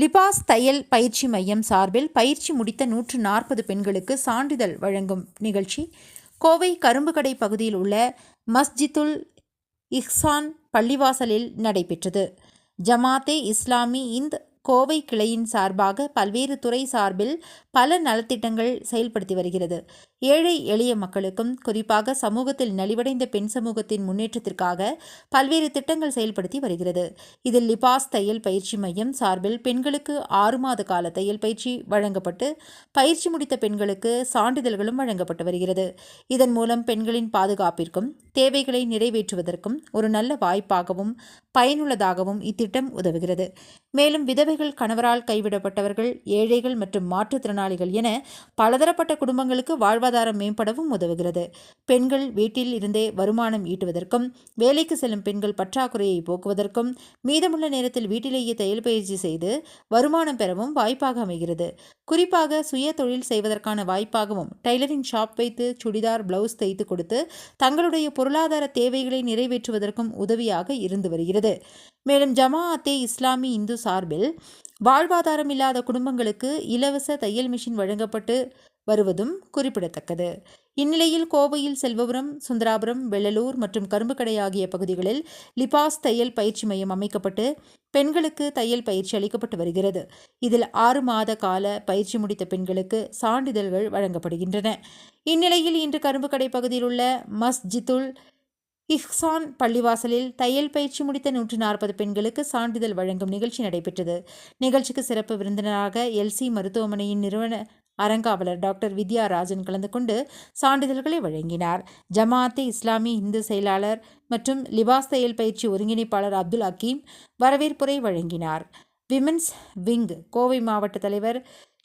லிபாஸ் தையல் பயிற்சி மையம் சார்பில் பயிற்சி முடித்த நூற்று நாற்பது பெண்களுக்கு சான்றிதழ் வழங்கும் நிகழ்ச்சி. கோவை கரும்புக்கடை பகுதியில் உள்ள மஸ்ஜிதுல் இஹ்சான் பள்ளிவாசலில் நடைபெற்றது. ஜமாத்தே இஸ்லாமி இந்த் கோவை கிளையின் சார்பாக பல்வேறு துறை சார்பில் பல நலத்திட்டங்கள் செயல்படுத்தி வருகிறது. ஏழை எளிய மக்களுக்கும் குறிப்பாக சமூகத்தில் நலிவடைந்த பெண் சமூகத்தின் முன்னேற்றத்திற்காக பல்வேறு திட்டங்கள் செயல்படுத்தி வருகிறது. இதில் லிபாஸ் தையல் பயிற்சி மையம் சார்பில் பெண்களுக்கு ஆறு மாத கால தையல் பயிற்சி வழங்கப்பட்டு பயிற்சி முடித்த பெண்களுக்கு சான்றிதழ்களும் வழங்கப்பட்டு வருகிறது. இதன் மூலம் பெண்களின் பாதுகாப்பிற்கும் தேவைகளை நிறைவேற்றுவதற்கும் ஒரு நல்ல வாய்ப்பாகவும் பயனுள்ளதாகவும் இத்திட்டம் உதவுகிறது. மேலும் விதவைகள் கணவரால் கைவிடப்பட்டவர்கள் ஏழைகள் மற்றும் மாற்றுத்திறனாளிகள் என பலதரப்பட்ட குடும்பங்களுக்கு வாழ்வாதாரம் மேம்படவும் உதவுகிறது. பெண்கள் வீட்டில் இருந்தே வருமானம் ஈட்டுவதற்கும் வேலைக்கு செல்லும் பெண்கள் பற்றாக்குறையை போக்குவதற்கும் மீதமுள்ள நேரத்தில் வீட்டிலேயே தையல் பயிற்சி செய்து வருமானம் பெறவும் வாய்ப்பாக அமைகிறது. குறிப்பாக சுய தொழில் செய்வதற்கான வாய்ப்பாகவும் டைலரிங் ஷாப் வைத்து சுடிதார் பிளவுஸ் தைத்து கொடுத்து தங்களுடைய பொருளாதார தேவைகளை நிறைவேற்றுவதற்கும் உதவியாக இருந்து வருகிறது. மேலும் ஜமாஅத்தே இஸ்லாமி இந்து சார்பில் வாழ்வாதாரம் இல்லாத குடும்பங்களுக்கு இலவச தையல் மிஷின் வழங்கப்பட்டு வருவதும் குறிப்பிடத்தக்கது. இந்நிலையில் கோவையில் செல்வபுரம் சுந்தராபுரம் வெள்ளலூர் மற்றும் கரும்புக்கடை ஆகிய பகுதிகளில் லிபாஸ் தையல் பயிற்சி மையம் அமைக்கப்பட்டு பெண்களுக்கு தையல் பயிற்சி அளிக்கப்பட்டு வருகிறது. இதில் ஆறு மாத கால பயிற்சி முடித்த பெண்களுக்கு சான்றிதழ்கள் வழங்கப்படுகின்றன. இந்நிலையில் இன்று கரும்புக்கடை பகுதியில் உள்ள மஸ்ஜித்துல் இஹ்சான் பள்ளிவாசலில் தையல் பயிற்சி முடித்த நூற்றி நாற்பது பெண்களுக்கு சான்றிதழ் வழங்கும் நிகழ்ச்சி நடைபெற்றது. நிகழ்ச்சிக்கு சிறப்பு விருந்தினராக எல்சி மருத்துவமனையின் நிறுவன அறங்காவலர் டாக்டர் வித்யா ராஜன் கலந்து கொண்டு சான்றிதழ்களை வழங்கினார். ஜமாஅத்தே இஸ்லாமி இந்து செயலாளர் மற்றும் லிபாஸ் தையல் பயிற்சி ஒருங்கிணைப்பாளர் அப்துல் ஹக்கீம் வரவேற்புரை வழங்கினார். விமென்ஸ் விங் கோவை மாவட்ட தலைவர்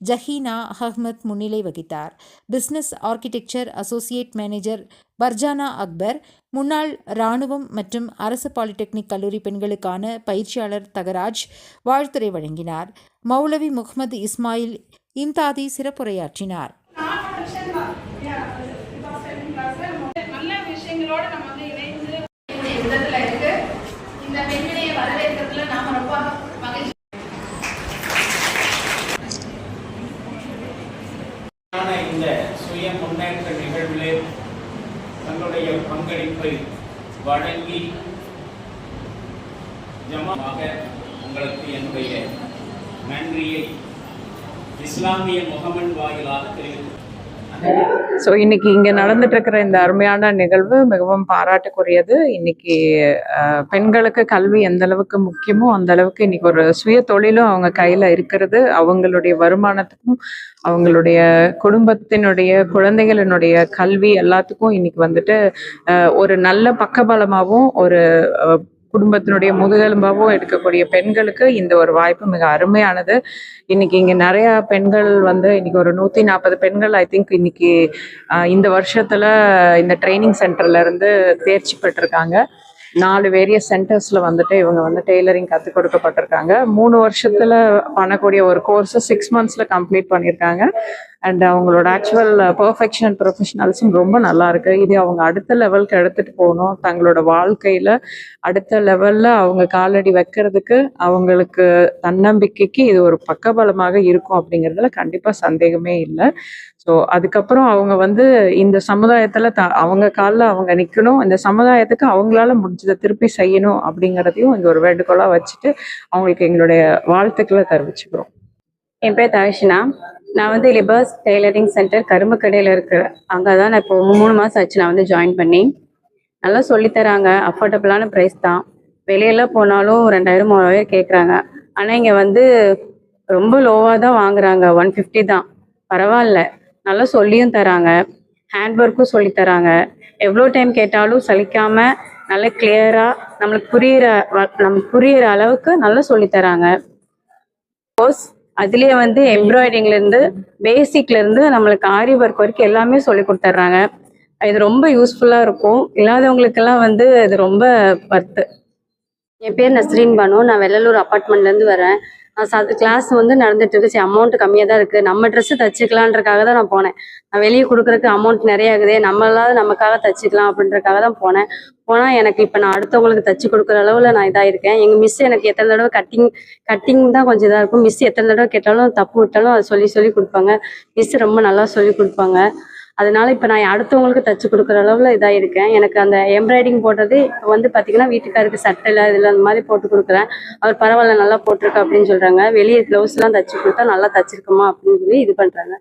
ஜஹீனா அஹ்மத் முன்னிலை வகித்தார். Business architecture associate manager Farzana Akbar முன்னாள் இராணுவம் மற்றும் அரசு பாலிடெக்னிக் கல்லூரி பெண்களுக்கான பயிற்சியாளர் தகராஜ் வாழ்த்துரை வழங்கினார். மௌலவி முகமது இஸ்மாயில் இம்தாதி சிறப்புரையாற்றினார். நல்ல விஷயங்களோட நம்ம சுய முன்னேற்ற நிகழ்விலே தங்களுடைய பங்களிப்பை வழங்கி ஜமாக உங்களுக்கு என்னுடைய நன்றியை இஸ்லாமிய முகமன் வாயிலாக தெரிவித்து ஸோ இன்னைக்கு இங்கே நடந்துட்டுருக்கிற இந்த அருமையான நிகழ்வு மிகவும் பாராட்டுக்குரியது. இன்னைக்கு பெண்களுக்கு கல்வி எந்த அளவுக்கு முக்கியமோ அந்த அளவுக்கு இன்னைக்கு ஒரு சுய தொழிலும் அவங்க கையில் இருக்கிறது. அவங்களுடைய வருமானத்துக்கும் அவங்களுடைய குடும்பத்தினுடைய குழந்தைகளினுடைய கல்வி எல்லாத்துக்கும் இன்னைக்கு வந்துட்டு ஒரு நல்ல பக்கபலமாகவும் ஒரு குடும்பத்தினுடைய முதுகெலும்பாகவும் எடுக்கக்கூடிய பெண்களுக்கு இந்த ஒரு வாய்ப்பு மிக அருமையானது. இன்னைக்கு இங்க நிறைய பெண்கள் வந்து இன்னைக்கு ஒரு நூத்தி நாற்பது பெண்கள் ஐ திங்க் இன்னைக்கு இந்த வருஷத்துல இந்த ட்ரைனிங் சென்டர்ல இருந்து தேர்ச்சி பெற்றிருக்காங்க. நாலு வேரியஸ் சென்டர்ஸ்ல வந்துட்டு இவங்க வந்து டெய்லரிங் கற்றுக் கொடுக்கப்பட்டிருக்காங்க. மூணு வருஷத்துல பண்ணக்கூடிய ஒரு கோர்ஸை சிக்ஸ் மந்த்ஸ்ல கம்ப்ளீட் பண்ணியிருக்காங்க. அண்ட் அவங்களோட ஆக்சுவல் பர்ஃபெக்ஷன் ப்ரொஃபஷனல்ஸும் ரொம்ப நல்லா இருக்கு. இது அவங்க அடுத்த லெவலுக்கு எடுத்துட்டு போகணும். தங்களோட வாழ்க்கையில அடுத்த லெவல்ல அவங்க காலடி வைக்கிறதுக்கு அவங்களுக்கு தன்னம்பிக்கைக்கு இது ஒரு பக்கபலமாக இருக்கும் அப்படிங்கிறதுல கண்டிப்பா சந்தேகமே இல்லை. ஸோ அதுக்கப்புறம் அவங்க வந்து இந்த சமுதாயத்தில் த அவங்க காலில் அவங்க நிற்கணும் இந்த சமுதாயத்துக்கு அவங்களால முடிஞ்சதை திருப்பி செய்யணும் அப்படிங்கிறதையும் இங்கே ஒரு வேண்டுகோளாக வச்சுட்டு அவங்களுக்கு எங்களுடைய வாழ்த்துக்களை தெரிவிச்சுக்கிறோம். என் பேர் தவிஷனா நான் வந்து லிபர்ஸ் டெய்லரிங் சென்டர் கரும்பு கடையில் இருக்கிறேன் அங்கே தான் நான் இப்போ மூணு மாதம் ஆச்சு நான் வந்து ஜாயின் பண்ணி. நல்லா சொல்லித் தராங்க. அஃபோர்டபுளான ப்ரைஸ் தான். வெளியெல்லாம் போனாலும் ரெண்டாயிரம் மூவாயிரம் கேட்குறாங்க ஆனால் இங்கே வந்து ரொம்ப லோவாக தான் வாங்குறாங்க. ஒன் ஃபிஃப்டி தான். பரவாயில்ல. நல்லா சொல்லியும் தராங்க. ஹேண்ட் ஒர்க்கும் சொல்லித் தராங்க. எவ்வளோ டைம் கேட்டாலும் சலிக்காம நல்லா கிளியராக நம்மளுக்கு புரியிற நமக்கு புரியிற அளவுக்கு நல்லா சொல்லி தராங்க. கோர்ஸ் அதுலேயே வந்து எம்ப்ராய்டிங்லேருந்து இருந்து பேசிக்ல இருந்து நம்மளுக்கு ஆரி ஒர்க் வரைக்கும் எல்லாமே சொல்லி கொடுத்துட்றாங்க இது ரொம்ப யூஸ்ஃபுல்லாக இருக்கும். இல்லாதவங்களுக்கெல்லாம் வந்து இது ரொம்ப பத்து என் பேர் நஸ்ரீன் பானு. நான் வெள்ளலூர் அப்பார்ட்மெண்ட்லேருந்து வரேன். கிளாஸ் வந்து நடந்துட்டு இருக்கு. சரி அமௌண்ட் கம்மியாக தான் இருக்குது நம்ம ட்ரெஸ்ஸு தச்சுக்கலான்றக்காக தான் நான் போனேன். நான் வெளியே கொடுக்குறதுக்கு அமௌண்ட் நிறைய ஆகுதே நம்மளாவது நமக்காக தச்சுக்கலாம் அப்படின்றக்காக தான் போனேன். போனால் எனக்கு இப்போ நான் அடுத்தவங்களுக்கு தச்சு கொடுக்குற அளவில் நான் இதாக இருக்கேன். எங்கள் மிஸ் எனக்கு எத்தனை தடவை கட்டிங் கட்டிங் தான் கொஞ்சம் இதாக இருக்கும். மிஸ் எத்தனை தடவை கேட்டாலும் தப்பு விட்டாலும் அதை சொல்லி சொல்லி கொடுப்பாங்க. மிஸ் ரொம்ப நல்லா சொல்லி கொடுப்பாங்க. அதனால இப்போ நான் அடுத்தவங்களுக்கு தச்சு கொடுக்குற அளவில் இதாக இருக்கேன் எனக்கு அந்த எம்ப்ராய்டிங் போடுறது இப்போ வந்து பார்த்தீங்கன்னா வீட்டுக்காருக்கு சட்டையில் இதில் அந்த மாதிரி போட்டு கொடுக்குறேன். அவர் பரவாயில்ல நல்லா போட்டிருக்க அப்படின்னு சொல்றாங்க. வெளியே க்ளவுஸ்லாம் தச்சு கொடுத்தா நல்லா தச்சிருக்குமா அப்படின்னு சொல்லி இது பண்றாங்க.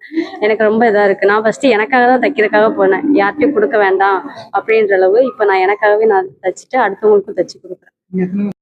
எனக்கு ரொம்ப இதாக இருக்கு. நான் ஃபர்ஸ்ட் எனக்காக தான் தைக்கிறதுக்காக போனேன். யார்கிட்டையும் கொடுக்க வேண்டாம் அப்படின்ற அளவு இப்போ நான் எனக்காகவே நான் தச்சுட்டு அடுத்தவங்களுக்கும் தச்சு கொடுக்குறேன்.